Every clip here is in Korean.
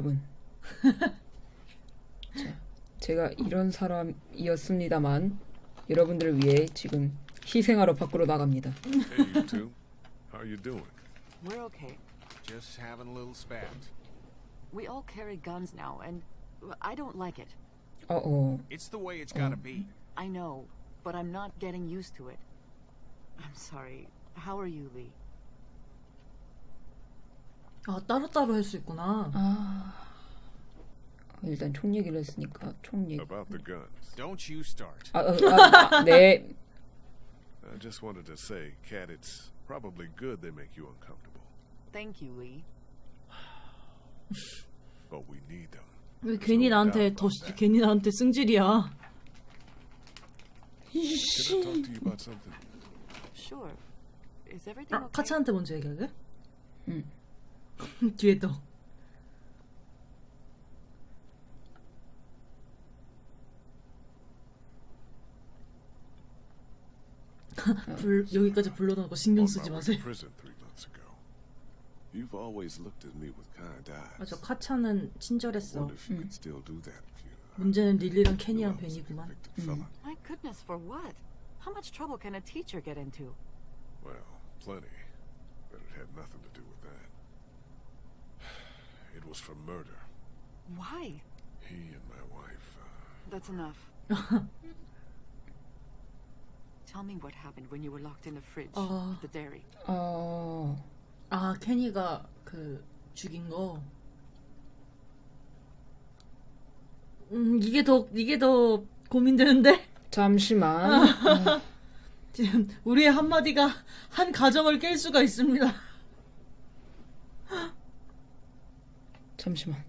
여러분. 자, 제가 이런 사람이었습니다만 여러분들을 위해 지금 희생하러 밖으로 나갑니다. Hey, you two. How you doing? We're okay. Just having a little spat. We all carry guns now, and I don't like it. 어, 어. It's the way it's gotta be. I know, but I'm not getting used to it. I'm sorry. How are you, Lee? 아 따로따로 할 수 있구나. 아. 일단 총 얘기를 했으니까 총 얘기. About the guns. Don't you start. 아, 어, 아, 아, 네. I just wanted to say, Cat, it's probably good they make you uncomfortable. Thank you, Lee. But we need them. 왜 괜히 나한테 더 시- 괜히 나한테 승질이야. Can I talk to you about something? Sure. Is everything 아, okay? 카차한테 먼저 얘기하게? 응. 뒤에 또. 불, 여기까지 불러놓고 신경 On 쓰지 마세요. to prison three months ago. You've always looked at me with kind eyes. 맞아, 카차는 친절했어. Wonder if you could still do that if you 문제는 릴리랑 knew I 케니랑 was a 벤이구만. convicted felon. My goodness, for what? How much trouble can a teacher get into? Well, plenty. But it had nothing to do with that. It was for murder. Why? He and my wife. Uh, That's enough. Tell me what happened when you were locked in the fridge Uh. at the dairy. 어. 아, 케니가 그 죽인 거. 음, 이게 더 이게 더 고민되는데. 잠시만. 아, 지금 우리의 한마디가 한 가정을 깰 수가 있습니다. 잠시만.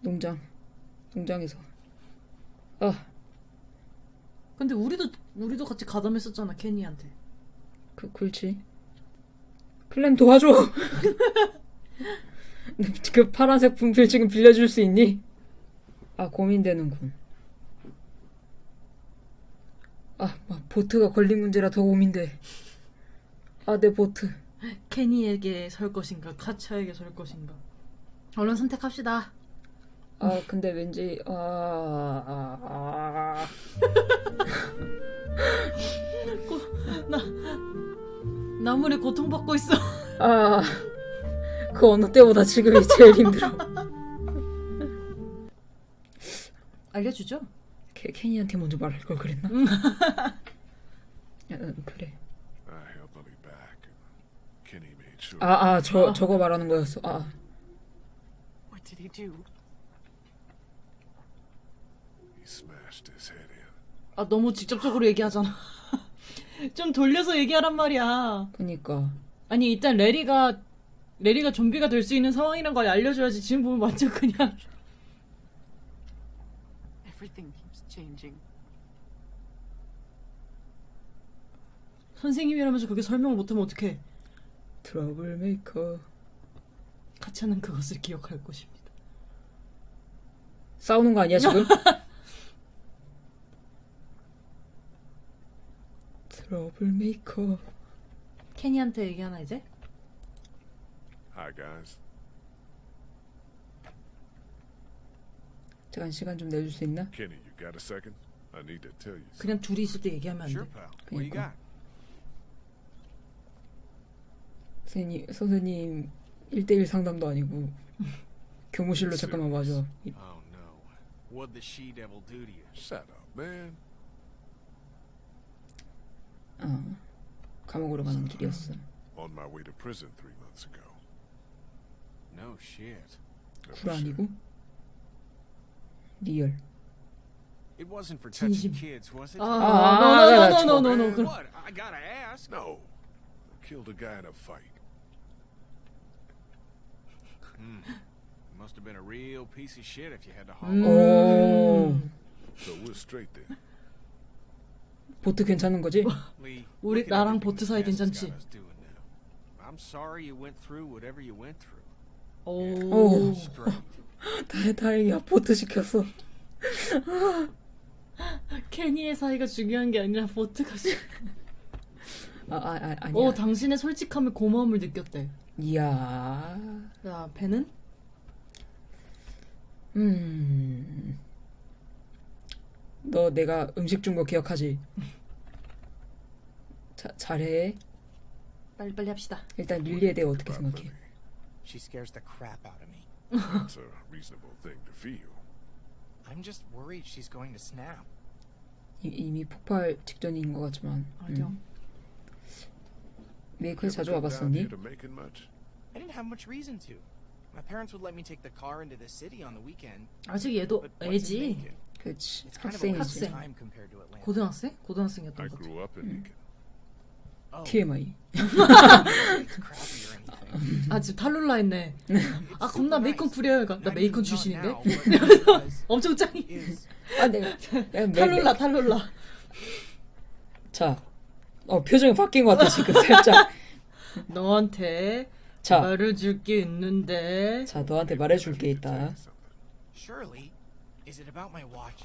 농장. 농장에서. 아, 근데 우리도 우리도 같이 가담했었잖아 케니한테. 그 그렇지. 클램 도와줘. 그 파란색 분필 지금 빌려줄 수 있니? 아 고민되는군. 아, 막 보트가 걸린 문제라 더 고민돼. 아, 내 보트. 케니에게 설 것인가 카차에게 설 것인가. 얼른 선택합시다. 아, 근데 왠지 아, 아, 아. 나물에 고통받고 있어. 아, 그 어느 때보다 지금이 제일 힘들어. 알려주죠. 케, 케니한테 먼저 말할 걸 그랬나? 야, 응, 그래. I held Bubby back, and Kenny made sure. 아, 아, 저 저거 말하는 거였어. 아, He do? He smashed his head in. 아 너무 직접적으로 얘기하잖아. 좀 돌려서 얘기하란 말이야. 그니까. 아니 일단 레리가 레리가 좀비가 될 수 있는 상황이란 걸 알려줘야지. 지금 보면 완전 그냥 Everything keeps changing. 선생님이라면서 그게 설명을 못하면 어떡해. 트러블 메이커. 카차는 그것을 기억할 것입니다. 싸우는 거 아니야, 지금? 트러블 메이커. 케니한테 얘기하나 이제? Hi, guys. 잠깐 시간 좀 내줄 수 있나? Kenny, you got a second? I need to tell you. something. 그냥 둘이 있을 때 얘기하면 안 돼. Sure, pal. What you 그러니까. got? 선생님, 선생님 1대1 상담도 아니고 교무실로 잠깐만 와줘. 이- Oh. What'd the she devil do to you? Shut up, man. 어. 감옥으로 가는 길이었어. On my way to prison three months ago. No shit. No 굴 shit. 아니고 리얼. It wasn't for touching 진심. kids, was it? 아, 아, 노노노노노노노. Man, 그럼 what? I gotta ask. No. I killed a guy in a fight. Must have been a real piece of shit if you had to haul. 음. 오. So we're straight then. 보트 괜찮은 거지? Lee, 우리 look at 나랑 everything 보트 사이 this gas has 괜찮지? got us doing now. I'm sorry you went through whatever you went through. 오. 오. Straight. 다, 다행이야. 보트 시켰어. 케니의 사이가 중요한 게 아니라 보트가 중. 아, 아, 아 아니야. 오 당신의 솔직함에 고마움을 느꼈대. 이야. 야 벤은? 음. 너 내가 음식 준 거 기억하지? 자, 잘해. 빨리 빨리 합시다. 일단 릴리에 대해 어떻게 생각해? She scares the crap out of me. That's a reasonable thing to feel. I'm just worried she's going to snap. 이, 이미 폭발 직전인 것 같지만. 아니요. 음. 메이크에 자주 와봤었니? I didn't have much reason to. My parents would let me take the car into the city on the weekend. 아직 얘도 But 애지. 그렇지. It's kind of a waste 학생이지. of time compared to Atlanta. 고등학생? 고등학생이었던 것 같아. grew up in Macon. Oh, TMI. it's. 아 지금 탈룰라 했네. 아 겁나 메이컨. 부려요. 나 I 메이컨 not 출신인데. now, but it was- 엄청 짱이. is 아, 내가. 내가 매- 탈룰라 탈룰라. 자. 어, 표정이 바뀐 것 같아, 지금 살짝. 너한테 자. 말해줄 게 있는데. 자, 너한테 말해줄 게 있다. surely. Is it about my watch?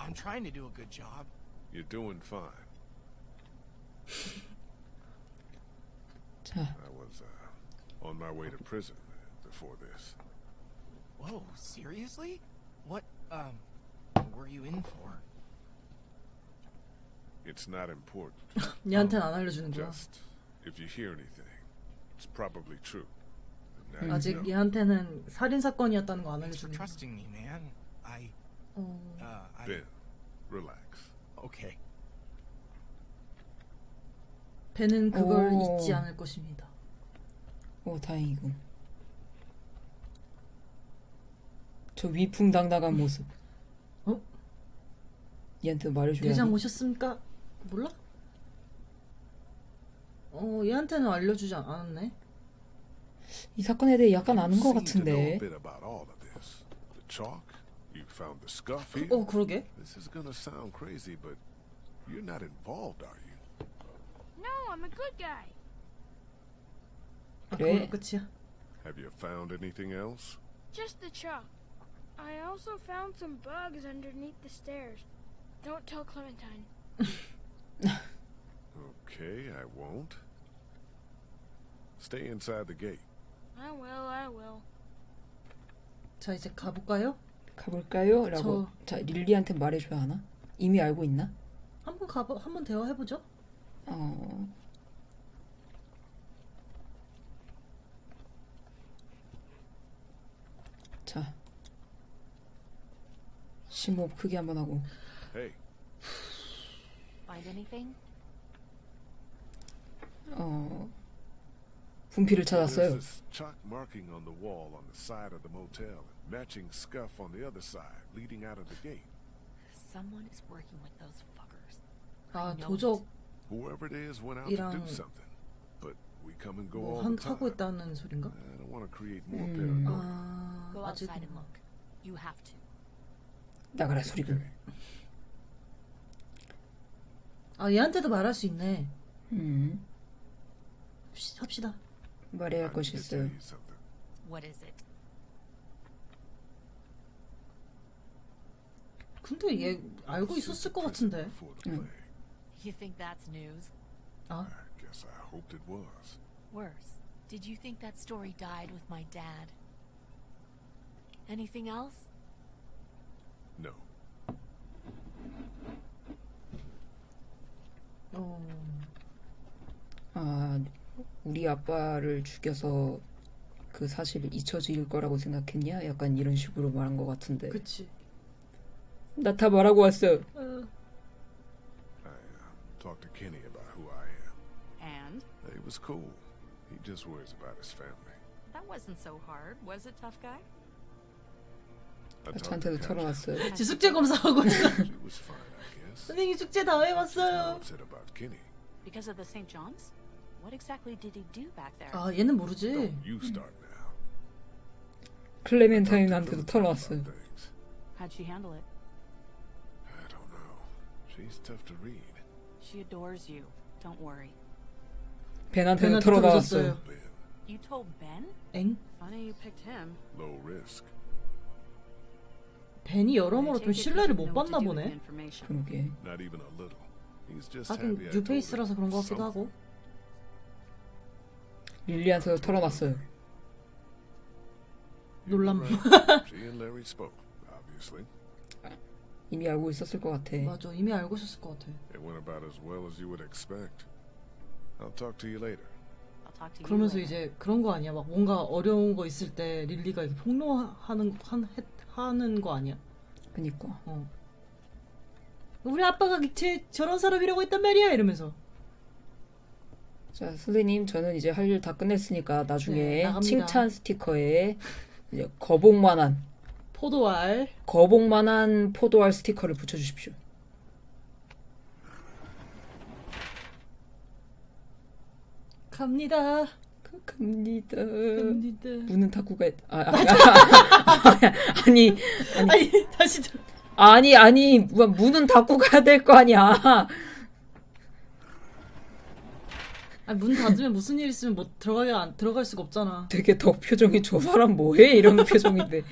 I'm trying to do a good job. You're doing fine. 자, I was uh, on my way to prison before this. Whoa, seriously? What um were you in for? It's not important. 얘한테는 안 알려주는구나. Just if you hear anything, it's probably true. And now you 아직 know. 얘한테는 살인 사건이었다는 거 안 Thanks for 알려주는. trusting me, man. I 어, uh I Ben, relax. okay. 배는 그걸 오. 잊지 않을 것입니다. 오, 다행이군. 저 위풍당당한 모습. 어? 얘한테 말해줘야 대장 돼. 오셨습니까? 몰라? 어, 얘한테는 알려주지 않- 않았네. 이 사건에 대해 약간 아는 것 같은데. 어, 그러게. This is gonna sound crazy, but you're not involved, are you? No, I'm a good guy. 아, 그래. 끝이야. Have you found anything else? Just the chalk. I also found some bugs underneath the stairs. Don't tell Clementine. Okay, I won't. Stay inside the gate. I will, I will. 자, 이제 가볼까요? 가볼까요? 라고. 자, 릴리한테 말해줘야 하나? 이미 알고 있나? 한번 가보, 한번 대화해보죠. 어. 자. 심호흡 크게 한번 하고. Hey, Find anything? 어. 분필을 찾았어요. this chalk marking on the wall on the side of the motel, and matching scuff on the other side, leading out of the gate. Someone is working with those fuckers. 아, I know 도적 Whoever it is went out to 이랑 do something, but we come and go 뭐 한, time. 하고 있다는 소린가? I don't want to create more 음. paranoia. 아, Go 아직 outside and look. You have to. 나가라 소리군. 아, 얘한테도 말할 수 있네. 음. 합시- 합시다. 말해야 I 할 것이 need to tell 있어요. you something. What is it? 근데 얘 알고 있었을 것 같은데. Before the 음. plague. You think that's news? 아, I guess I hoped it was. Worse. Did you think that story died with my dad? Anything else? No. 어, 아, 우리 아빠를 죽여서 그 사실을 잊혀질 거라고 생각했냐? 약간 이런 식으로 말한 것 같은데. 그치. 나 다 말하고 왔어. 어, I uh, talked to Kenny about who I am. And? He was cool. He just worries about his family. That wasn't so hard, was it, tough guy? I talked to 저한테도. 털어놨어요. 지 숙제 검사하고 있어. She was fine, I guess. 선생님 숙제 다 She's 해봤어요. upset about Kenny. Because of the St. John's? What exactly did he do back there? 아, 얘는 모르지. Don't you start now. 클레멘타인한테도 about things. How'd she handle it? I don't know. She's tough to read. She adores you. Don't worry. 벤한테도 벤한테 털어놨어요. 털어줬어요. Ben, You told Ben? 엥? Funny you picked him. low risk. 벤이 여러모로 좀 신뢰를 못 받나 보네. information. 그러게. Not even a little. He's just 하긴 happy I told him 뉴페이스라서 그런 것 같기도 하고. 릴리한테도 털어놨어요. 놀람. 이미 알고 있었을 것 같아. 맞아 이미 알고 있었을 것 같아. It went about as well as you would expect. I'll talk to you later. I'll talk to you. 그러면서 later. 이제 그런 거 아니야? 막 뭔가 어려운 거 있을 때 릴리가 이렇게 폭로하는 한, 해- 하는 거 아니야? 그니까. 어. 우리 아빠가 제 저런 사람이라고 했단 말이야 이러면서. 자, 선생님, 저는 이제 할 일 다 끝냈으니까 나중에 네, 나갑니다. 칭찬 스티커에 이제 거복만한 포도알. 거복만한 포도알 스티커를 붙여주십시오. 갑니다. 갑니다. 갑니다. 문은 닫고 가. 아, 아, 아, 아니, 아니, 아니 다시 좀. 아니, 아니, 뭐, 문은 닫고 가야 될 거 아니야. 아니, 문 닫으면 무슨 일 있으면 뭐 들어가게 안 들어갈 수가 없잖아. 되게 더 표정이 저 사람 뭐해? 이런 표정인데.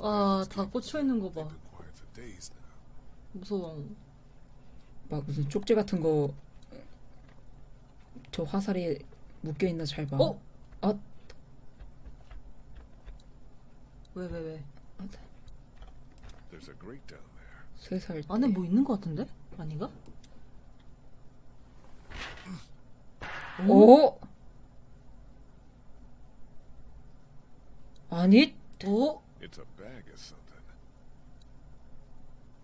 아, 다 꽂혀 있는 거 봐. 무서워. 막 무슨 쪽지 같은 거, 저 화살이 묶여 있나 잘 봐. 어? 아, 왜 왜 왜? There's a grate down there. 세 살. 때. 안에 뭐 있는 거 같은데? 아닌가? 어? 아니, 어? It's a bag of something.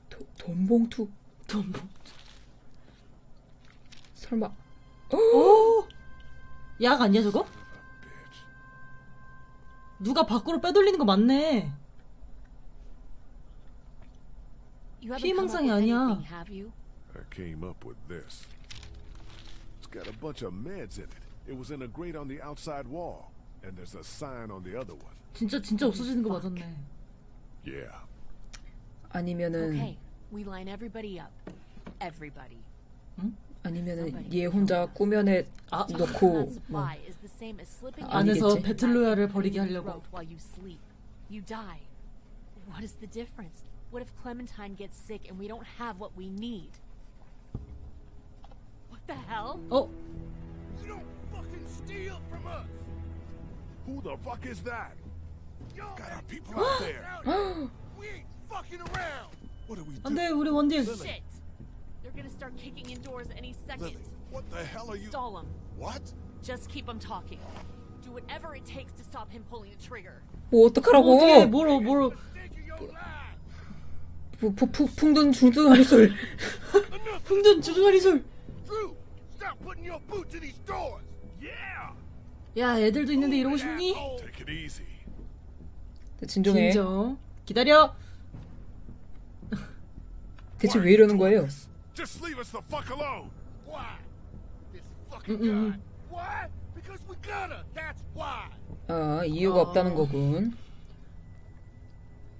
도, 돈봉투. 돈 뭐? 설마. 어? 약 아니야 저거? 누가 밖으로 빼돌리는 거 맞네. 피해망상이 with 아니야. anything, have you? I came up with this. It's got a bunch of meds in it. It was in a grate on the outside wall. And there's a sign on the other one. 진짜 진짜 없어지는 거 맞았네. Yeah. 아니면은, Okay, we line everybody up. Everybody. 아니면은 얘 혼자 꾸며내 아, That 넣고, 뭐. supply is the same as slipping 아, 안에서 아니겠지. 배틀로얄을 벌이게 in your 하려고. throat while you sleep. You die. What is the difference? What if Clementine gets sick and we don't have what we need? What the hell? 어? You don't fucking steal from us! Who the fuck is that? Y'all Got our better people keep out your there. mouths out. We ain't fucking around! What do we do? 안돼 우리 원딜. Shit! They're gonna start kicking in doors any second. Lily, what the hell are you? Stall them. What? Just keep them talking. Do whatever it takes to stop him pulling the trigger. 뭐 어떻게 어떡하라고? 뭐로 뭐로 Think of your lives! 부- 부- 부- 풍든 중등한 소리. 풍든 주둥아리 솔. Putting your boots in these doors! Yeah! 야 애들도 있는데 이러고 싶니? Take it easy. 진정해. 진정. 기다려. 대체 왜 이러는 거예요? Just leave us the fuck alone. Why? This fucking guy. Why? Because we gotta. That's why. 아, 이유가 어. 없다는 거군.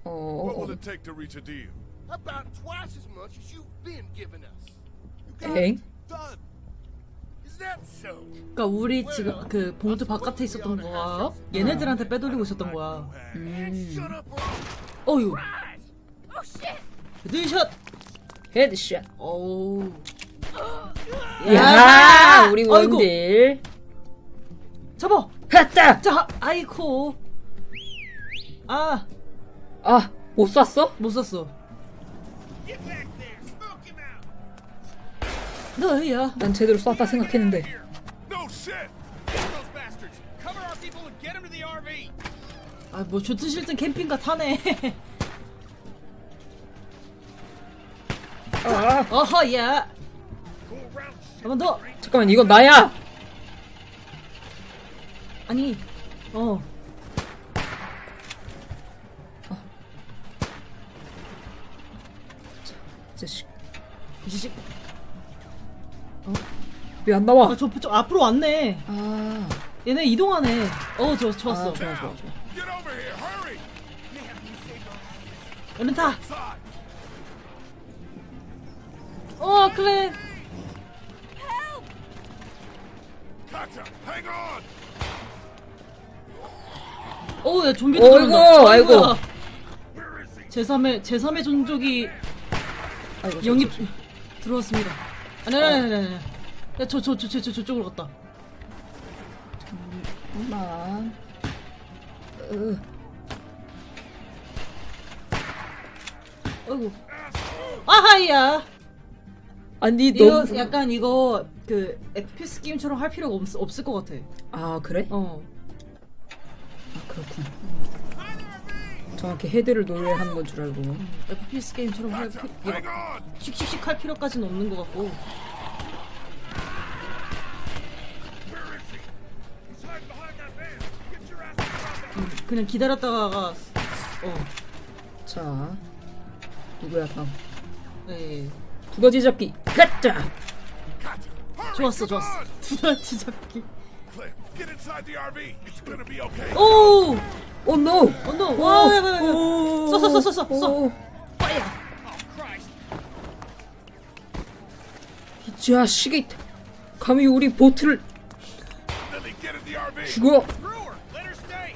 어, What 어, will 어. it take to reach a deal? About twice as much as you've been giving us. You got 엥? it? Done. 그러니까 우리 지금 그 봉투 바깥에 있었던 거와 얘네들한테 빼돌리고 있었던 거야. Or 어유. 헤드샷. 헤드샷. 어우. 야, 우리 아이고. 원딜. 잡아. 했다. 자, 아이코. 아, 아, 못 쐈어? 못 썼어. 너야. 난 제대로 쐈다 생각했는데. No shit. Get those bastards. Cover our people and get them to the RV. 아, 뭐 좋든 싫든 캠핑카 타네. 아, 어허, 야. Go around. 한번 더. 잠깐만, 이건 나야. 아니, 어. 자식, 이 자식. 왜안 나와? 아, 저, 저 앞으로 왔네. 아, 얘네 이동하네. 어, 저, 아, 좋았어. 좋아, 좋아, 좋아. Get over here. Hurry. 얼른 타. Side. 어, 클레. Gotcha. Hang on. 어, 야, 좀비도 어이구, 들어온다. 아이고. 아이고야. 제3의, 제3의 종족이 아이고, 저, 영입 저, 저. 들어왔습니다. 아니, 아니, 아니, 아니. 아니. 야, 저, 저, 저, 저, 저, 저쪽으로 갔다. 잠깐만. 어이구. 아하이야. 아니 이거 너 약간 이거 그 FPS 게임처럼 할 필요가 없, 없을 것 같아. 아 그래? 어. 아 그렇군. 정확히 헤드를 노려하는 건줄 알고. FPS 게임처럼 할 피, Hang 이거 on! 씩씩씩 할 필요까지는 없는 것 같고. 음, 그냥 기다렸다가 어, 자 누구야 다음? 네. 두더지 잡기. 가자. 좋았어, 좋았어. 두더지 잡기. Clem, get inside the RV. It's gonna be okay. 오, 오 노. 어, 노, 와, 야, 야, 야. 써, 써, 써, 써, 써, 써. 오. 빠야. 이 자식이 감히 우리 보트를 Lily, get in the RV. 죽어. Screw her! Let her stay!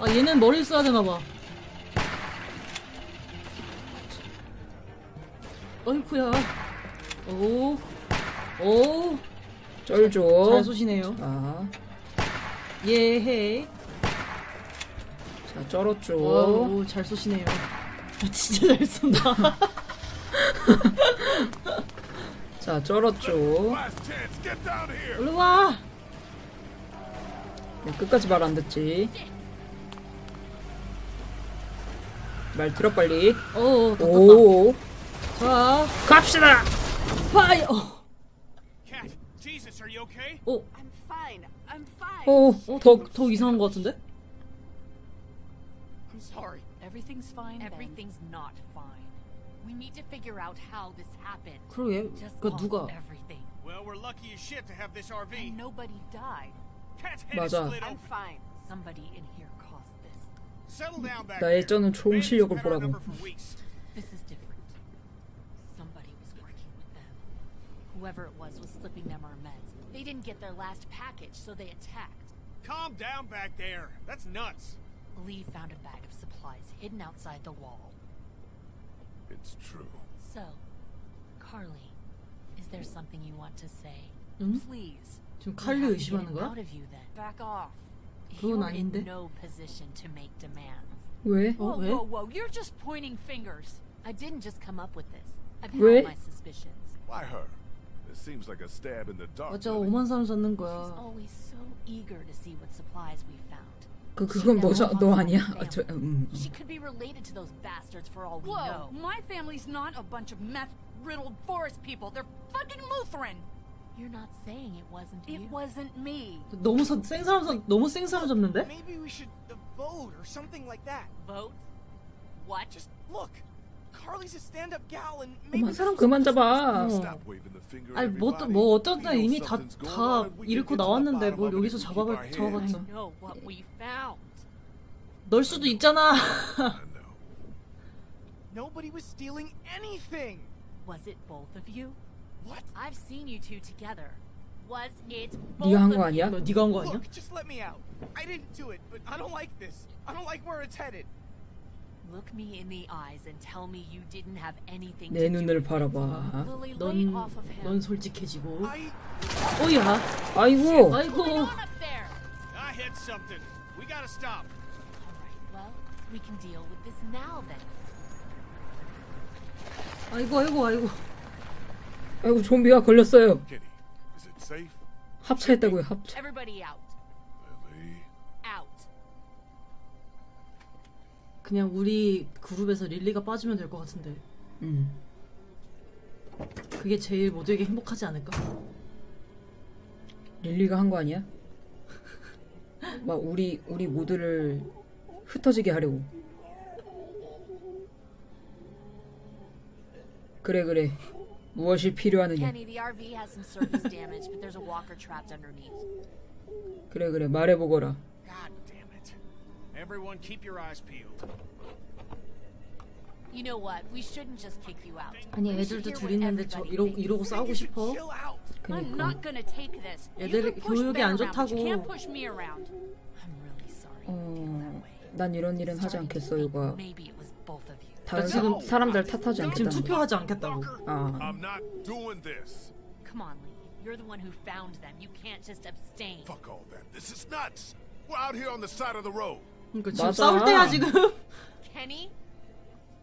아, 얘는 머리를 써야 되나 봐. 어이쿠야. 오, 오, 쩔죠. 잘 쏘시네요. 자, 예해. 자 쩔었죠. 오, 잘 쏘시네요. 아, 진짜 잘 쏜다. 자 쩔었죠. 얼른 와. 네, 끝까지 말 안 듣지. 말 들어 빨리. 어, 다 떴다. 오. 자, 갑시다. 파이어. 어, Cat, Jesus, are you okay? 어, I'm fine. I'm fine. 오. 어, 더, 더 이상한 것 같은데? I'm sorry. Everything's fine. Everything's not fine. We need to figure out how this happened. 그러게. Just 그 lost 누가? everything. Well, we're lucky as shit to have this RV. And nobody died. Cat's head is 맞아. split I'm open. fine. Somebody in here caused this. Settle down back 나의 there. 쩌는 총 Bandits 실력을 have had our 보라고. number for weeks. This is different. Whoever it was was slipping them our meds. They didn't get their last package, so they attacked. Calm down back there. That's nuts. Lee found a bag of supplies hidden outside the wall. It's true. So, Carly, is there something you want to say? 응? Please. 지금 We 칼리 have to get 의심하는 it 거야? out of you then. Back off. 그건 You're 아닌데. in no position to make demands. 왜? 어, Whoa, 왜? whoa, whoa! You're just pointing fingers. I didn't just come up with this. I've had 왜? my suspicions. Why her? It seems like a stab in the dark. 맞아, Lily. 오만 사람 잡는 She's 거야. always so eager to see what supplies we found. 그 그건 너자 너 아니야? 아, 저, 음. She could be related to those bastards for all we Whoa, know. my family's not a bunch of meth-riddled forest people. They're fucking Lutheran. You're not saying it wasn't It you. wasn't me. 너무 사, 생 사람 사- 너무 생 사람 잡는데? Maybe we should uh, vote or something like that. Vote? What? Just look. Carly's a stand-up gal and maybe 어머 사람 그만 잡아. Stop waving the finger at 아니 뭐, 또- everybody. 뭐 know 이미 다, 다 잃고 나왔는데 뭘 of 여기서 heads. 잡아봤자 know what we found. 널 수도 있잖아 nobody was stealing anything. Was it both of you? What? I've seen you two together. Was it both 네가 한 of 거 you? 아니야? 너 네가 한 거 아니야? Look, just let me out. I didn't do it, but I don't like this. I don't like where it's headed. Look me in the eyes and tell me you didn't have anything 내 to do 눈을. 바라봐. Lily, lay 넌, off of him. 넌 솔직해지고 I 어이야 아이고. 아이고 going on up there? I hit something. We gotta stop. All right, well, we can deal with this now then. 아이고 아이고 아이고 아이고 좀비가 걸렸어요. Kitty, is it safe? 합체했다고요 합체. Everybody out. 그냥 우리 그룹에서 릴리가 빠지면 될 것 같은데 음. 그게 제일 모두에게 행복하지 않을까? 릴리가 한 거 아니야? 막 우리 우리 모두를 흩어지게 하려고. 그래 그래. 무엇이 필요하느냐? Kenny, the RV has some surface damage, but there's a walker trapped underneath. 그래 그래 말해보거라. Everyone keep your eyes peeled. You know what? We shouldn't just kick you out. 아니 애들도 둘 있는데 저 이러. 이러고 싸우고 싶어? chill out. I'm 그니까. not gonna take this. You 애들 can push 교육이 Ben 안 around, but you 좋다고. can't push me around. I'm really sorry. 어, 난 이런 일은 하지 않겠어 요가. Maybe it was both of you. 다른 지금- 사, 사람들 탓하지 지금 않겠다는 거. 투표하지 않겠다고. 아, I'm not doing this. Come on, Lee. You're the one who found them. You can't just abstain. Fuck all that. This is nuts. We're out here on the side of the road. 그러니까 지금 맞아. 싸울 때야 지금. Kenny?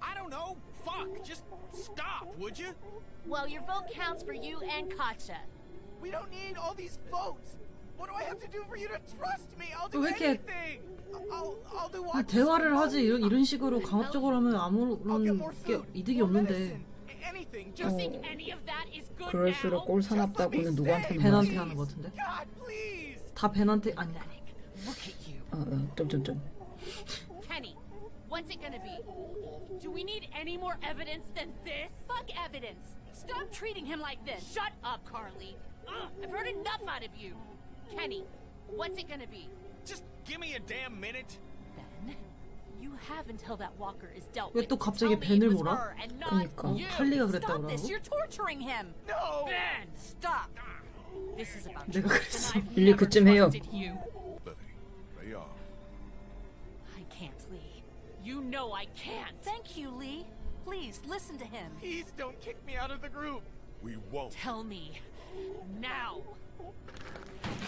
I don't know. Fuck. Just stop, would you? Well, your vote counts for you and Katja. We don't need all these votes. What do I have to do for you to trust me? I'll do 왜 이렇게- anything. I'll I'll do 아, what? 대화를 하지 이런, 이런 식으로 강압적으로 하면 I'll get 아무런 more 게 food, 이득이 more 없는데 medicine, anything. Just think any of that is good 그럴수록 now? 꼴 사납다고는 누구한테 벤한테? 하는 거 같은데. God, please. 다 벤한테 아니. Look at you. 아, 아, 점점점. Kenny, what's it gonna be? Do we need any more evidence than this? Fuck evidence! Stop treating him like this! Shut up, Carly! Ugh, I've heard enough out of you! Kenny, what's it gonna be? Just give me a damn minute. Ben, you have until that walker is dealt 왜 with. 또 to 갑자기 tell me 벤을 it was 몰아? her and not 그니까. you. 칼리가 그랬다 Stop this! 그러고. You're torturing him! No. Ben, Stop! this is about 내가 trust, 그랬어. and I've 릴리 never 그쯤 해요. trusted you. Lily, lay off. I can't, Lee. You know I can't. Thank you, Lee. Please, listen to him. Please don't kick me out of the group. We won't. Tell me now.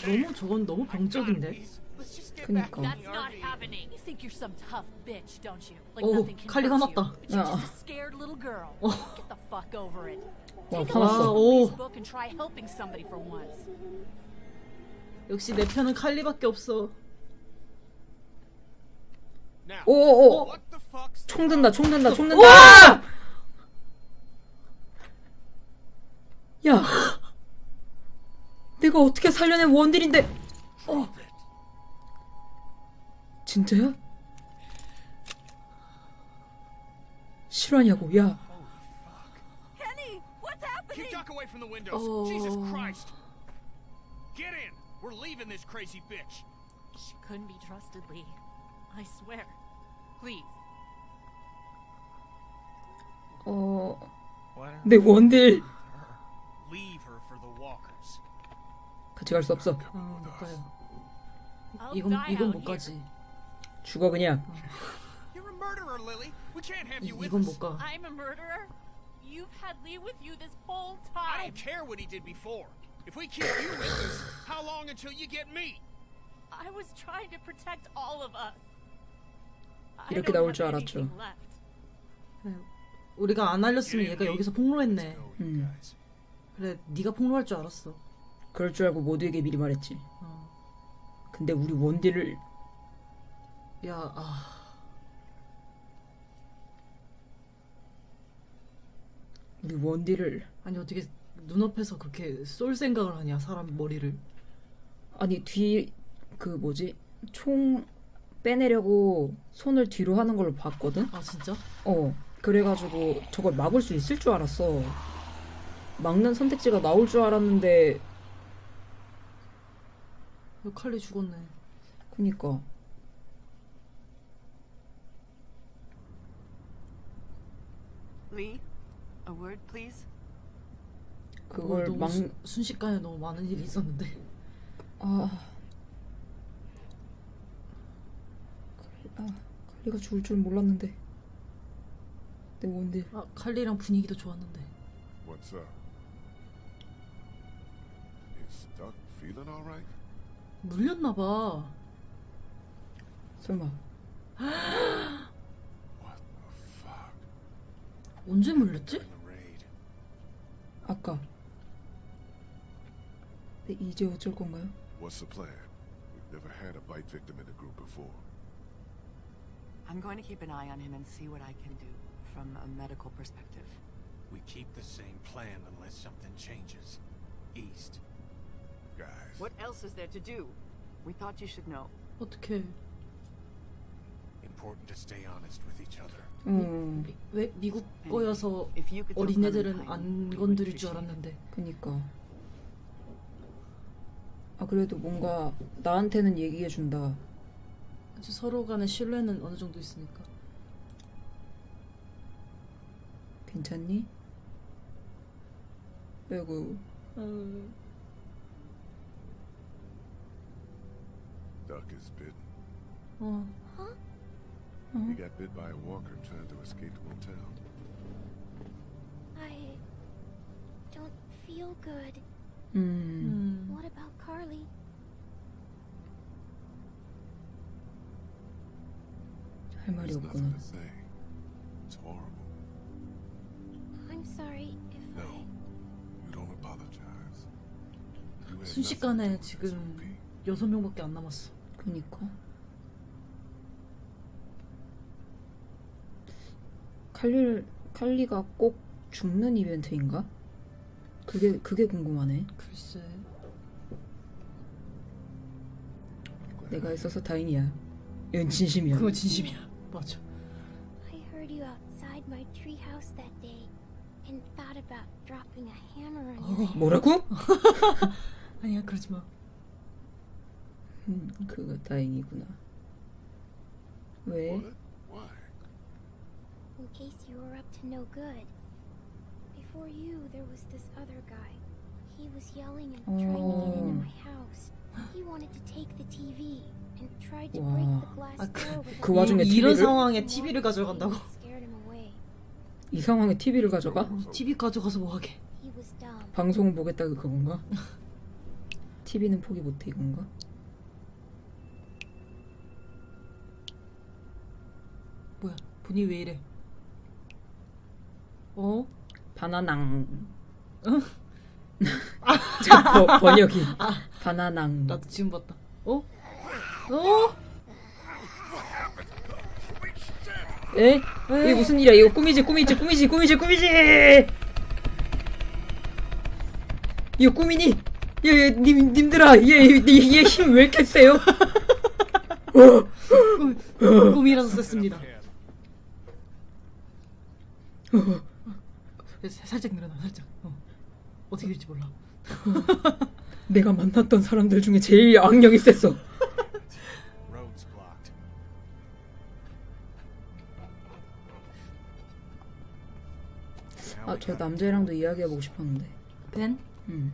너무 저건 너무 병적인데. 그니까. That's not happening. You think you're some tough bitch, don't you? Like 오, nothing can 칼리 hurt you. But you're 야. just a scared little girl. 어. Get the fuck over it. 와, Take a look 아, at 화났어. 오. Lee's book and try helping somebody for once. 역시 내 편은 칼리밖에 없어. 오오오! what the fuck's the 총 든다, 총 든다, 총 든다! 야! 내가 어떻게 살려낸 원딜인데? 어. 진짜야? 실화냐고, 야. Kenny, what's You happening? duck away from the windows. Oh. Jesus Christ. Get in. We're leaving this crazy bitch. She couldn't be trusted, Lee. I swear. Please. 어, What are 내 원딜. Leave her for the walkers. 같이 갈 수 없어. 아, 못 가요. I'll 이건 die 이건 out 못 here. 가지. 죽어, 그냥. You're a murderer, Lily. We can't have 이, you with 이건 us. 못 가. I'm a murderer? You've had Lee with you this whole I time. don't care what he did before. If we keep you with us, how long until you get me? I was trying to protect all of us. 이렇게 나올 줄 알았죠. left. 우리가 안 알렸으면 얘가 여기서 폭로했네. 음. 그래, 네가 폭로할 줄 알았어. 그럴 줄 알고 모두에게 미리 말했지. 근데 우리 원딜을 야, 아, 우리 원딜을 아니 어떻게 눈앞에서 그렇게 쏠 생각을 하냐 사람 머리를. 아니 뒤 그 뭐지 총 빼내려고 손을 뒤로 하는 걸 봤거든. 아 진짜? 어 그래가지고 저걸 막을 수 있을 줄 알았어. 막는 선택지가 나올 줄 알았는데 칼리 죽었네. 그니까 Lee, a word, please. 그걸 너무 막 순- 순식간에 너무 많은 일이 있었는데. 아. 칼리, 아, 칼리가 죽을 줄 몰랐는데. 내 원딜. 아 칼리랑 분위기도 좋았는데. What's up? Is Duck feeling all right? 물렸나 봐. 설마. What the fuck? 언제 물렸지? The raid. 아까. 근데 이제 어쩔 건가요? What's the plan? We've never had a bite victim in the group before. I'm going to keep an eye on him and see what I can do from a medical perspective. We keep the same plan unless something changes. East. Guys, What else is there to do? We thought you should know. 어떻게? Important to stay honest with each other. 음, 왜 미국 거여서 If you could tell 어린애들은 안 건드릴 줄. 알았는데. 그니까. 아, 그래도 뭔가 나한테는 얘기해 준다. 아주 서로 간의 신뢰는 어느 정도 있으니까. 괜찮니? 아이고, Duck is bitten. 어. He got bit by a walker trying to escape the motel. I don't feel good. 음, 음. What about Carly? 할 말이 없구나. 순식간에 지금. 여섯 명밖에 안 남았어. 그니까. 칼리 칼리가 꼭 죽는 이벤트인가? 그게 그게 궁금하네. 글쎄. 내가 있어서 다행이야. 이건 진심이야. 그거 진심이야. 맞아. I heard you outside my treehouse that day and thought about dropping a hammer on your head. 뭐라고? 아니야 그러지 마. 음, 그거 다행이구나. 왜? What? Why? In case you were up to no good. Before you, there was this other guy. He was yelling and trying to get into Oh. my house. He wanted to take the TV and tried to break Wow. the glass 아, 그- 그 와중에 이, 이런 TV를? 상황에 TV를 가져간다고? 이 상황에 TV를 가져가? TV 가져가서 뭐 하게? He was dumb. 방송을 보겠다 그건가? TV는 포기 못해 이건가? 뭐야? 분이 왜 이래? 어? 바나낭. 저 번- 번역이 바나낭. 나도 지금 봤다. 어? 어? 에? 이게 무슨 일이야? 이거 꿈이지, 꿈이지, 꿈이지, 꿈이지, 꿈이지. 이거 꿈이니? 예, 예, 님, 님들아, 얘, 얘, 힘왜 이렇게 세요? 꿈, 꿈이라서 썼습니다. 살짝 늘어나, 살짝. 어. 어떻게 될지 몰라. 내가 만났던 사람들 중에 제일 악력이 셌어. Road's blocked. Now 아, we 저 남자애랑도 이야기해보고 싶었는데. 벤? 음.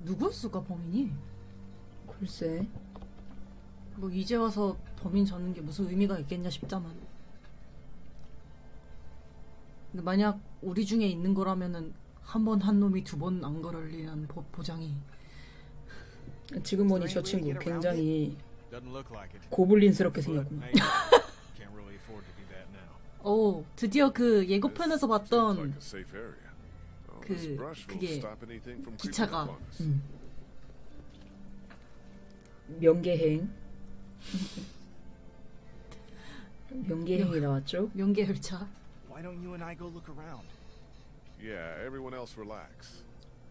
누구였을까 범인이? 글쎄. 뭐 이제 와서 범인 잡는 게 무슨 의미가 있겠냐 싶잖아. 근데 만약 우리 중에 있는 거라면은 한 번 한 놈이 두 번안 보, 보장이 지금 보니 저 친구 굉장히. 고블린스럽게 But 생겼구나. maybe. Can't really afford to do that now. 오 드디어 그 예고편에서 봤던. Oh, 그- 그게 기차가-. 음. 명계행. 명계행이 나왔죠? 명계 열차 Why don't you and I go look around? Yeah, everyone else relax.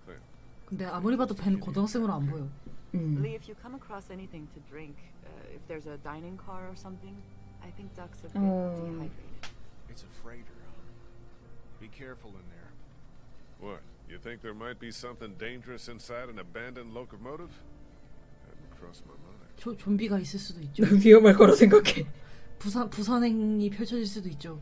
There. 근데 아무리 봐도 벤 고등학생으로 안 보여 음. Lee, if you come across anything to drink, uh, if there's a dining car or something, I think Duck's a bit Oh. dehydrated. It's a freighter. Be careful in there. What? You think there might be something dangerous inside an abandoned locomotive? Hadn't crossed my mind. 조, 좀비가 있을 수도 있죠 위험할 거라 생각해. 부산 부산행이 펼쳐질 수도 있죠